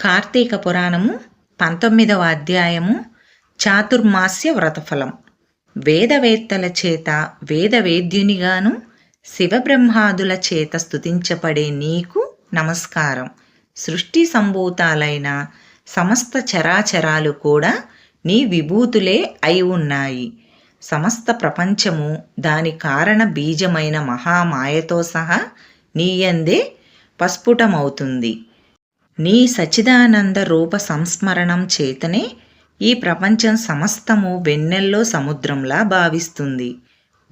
కార్తీక పురాణము పంతొమ్మిదవ అధ్యాయము చాతుర్మాస్య వ్రతఫలం. వేదవేత్తల చేత వేదవేద్యునిగాను శివబ్రహ్మాదుల చేత స్తుతించబడే నీకు నమస్కారం. సృష్టి సంభూతాలైన సమస్త చరాచరాలు కూడా నీ విభూతులే అయి ఉన్నాయి. సమస్త ప్రపంచము దాని కారణ బీజమైన మహామాయతో సహా నీయందే పస్ఫుటమవుతుంది. నీ సచిదానంద రూప సంస్మరణం చేతనే ఈ ప్రపంచం సమస్తము వెన్నెల్లో సముద్రంలా భావిస్తుంది.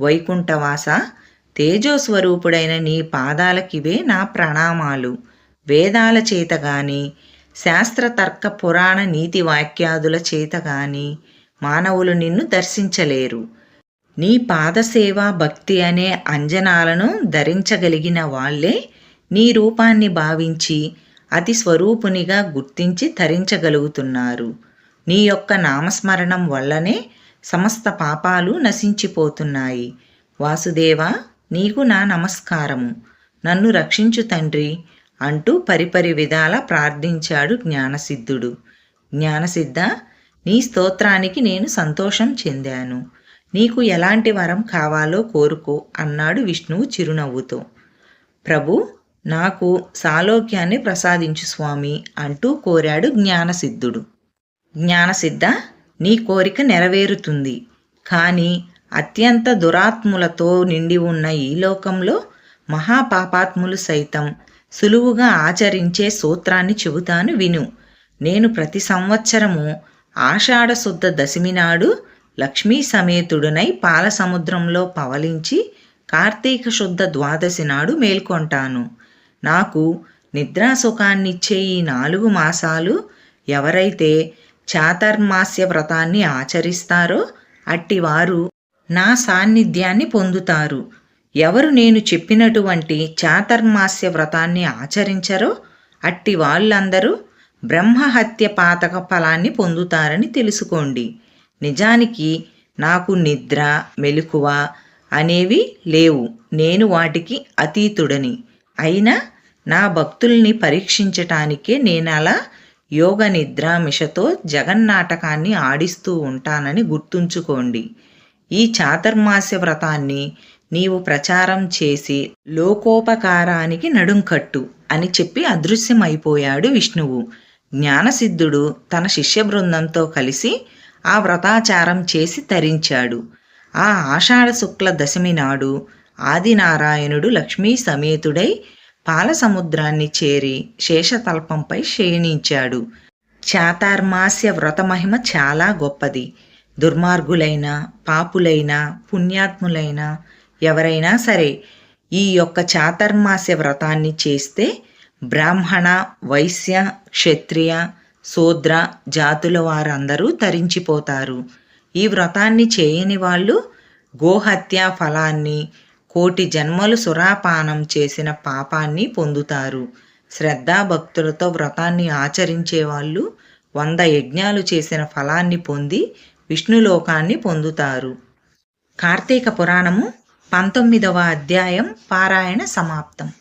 వైకుంఠవాస తేజోస్వరూపుడైన నీ పాదాలకివే నా ప్రణామాలు. వేదాల చేత గాని శాస్త్రతర్క పురాణ నీతి వాక్యాదుల చేత గాని మానవులు నిన్ను దర్శించలేరు. నీ పాదసేవా భక్తి అనే అంజనాలను ధరించగలిగిన వాళ్ళే నీ రూపాన్ని భావించి అతి స్వరూపునిగా గుర్తించి ధరించగలుగుతున్నారు నీ యొక్క నామస్మరణం వల్లనే సమస్త పాపాలు నశించిపోతున్నాయి. వాసుదేవ నీకు నా నమస్కారము. నన్ను రక్షించు తండ్రి అంటూ పరిపరి విధాల ప్రార్థించాడు జ్ఞానసిద్ధుడు. జ్ఞానసిద్ధ నీ స్తోత్రానికి నేను సంతోషం చెందాను. నీకు ఎలాంటి వరం కావాలో కోరుకో అన్నాడు విష్ణువు చిరునవ్వుతో. ప్రభు నాకు సాలోక్యాన్ని ప్రసాదించు స్వామి అంటూ కోరాడు జ్ఞానసిద్ధుడు. జ్ఞానసిద్ధ నీ కోరిక నెరవేరుతుంది. కానీ అత్యంత దురాత్ములతో నిండి ఉన్న ఈ లోకంలో మహాపాపాత్ములు సైతం సులువుగా ఆచరించే సూత్రాన్ని చెబుతాను విను. నేను ప్రతి సంవత్సరము ఆషాఢశుద్ధ దశమి నాడు లక్ష్మీ సమేతుడునై పాలసముద్రంలో పవలించి కార్తీక శుద్ధ ద్వాదశి నాడు మేల్కొంటాను. నాకు నిద్రాసుఖాన్నిచ్చే ఈ నాలుగు మాసాలు ఎవరైతే చాతర్మాస్య వ్రతాన్ని ఆచరిస్తారో అట్టివారు నా సాన్నిధ్యాన్ని పొందుతారు. ఎవరు నేను చెప్పినటువంటి చాతర్మాస్య వ్రతాన్ని ఆచరించరో అట్టి వాళ్ళందరూ బ్రహ్మహత్య పాతక ఫలాన్ని పొందుతారని తెలుసుకోండి. నిజానికి నాకు నిద్ర మెలకువ అనేవి లేవు. నేను వాటికి అతీతుడని. అయినా నా భక్తుల్ని పరీక్షించటానికే నేను అలా యోగ నిద్ర మిషతో జగన్నాటకాన్ని ఆడిస్తూ ఉంటానని గుర్తుంచుకోండి. ఈ చాతుర్మాస్య వ్రతాన్ని నీవు ప్రచారం చేసి లోకోపకారానికి నడుంకట్టు అని చెప్పి అదృశ్యమైపోయాడు విష్ణువు. జ్ఞానసిద్ధుడు తన శిష్య బృందంతో కలిసి ఆ వ్రతాచారం చేసి తరించాడు. ఆ ఆషాఢ శుక్ల దశమి నాడు ఆదినారాయణుడు లక్ష్మీ సమేతుడై పాలసముద్రాన్ని చేరి శేషతల్పంపై శయనించాడు చాతార్మాస్య వ్రతమహిమ చాలా గొప్పది. దుర్మార్గులైన పాపులైన పుణ్యాత్ములైన ఎవరైనా సరే ఈ యొక్క చాతర్మాస్య వ్రతాన్ని చేస్తే బ్రాహ్మణ వైశ్య క్షత్రియ శూద్ర జాతుల వారందరూ తరించిపోతారు. ఈ వ్రతాన్ని చేయని వాళ్ళు గోహత్య ఫలాన్ని కోటి జన్మలు సురాపానం చేసిన పాపాన్ని పొందుతారు. శ్రద్ధాభక్తులతో వ్రతాన్ని ఆచరించే వాళ్ళు వంద యజ్ఞాలు చేసిన ఫలాన్ని పొంది విష్ణులోకాన్ని పొందుతారు. కార్తీక పురాణము పంతొమ్మిదవ అధ్యాయం పారాయణ సమాప్తం.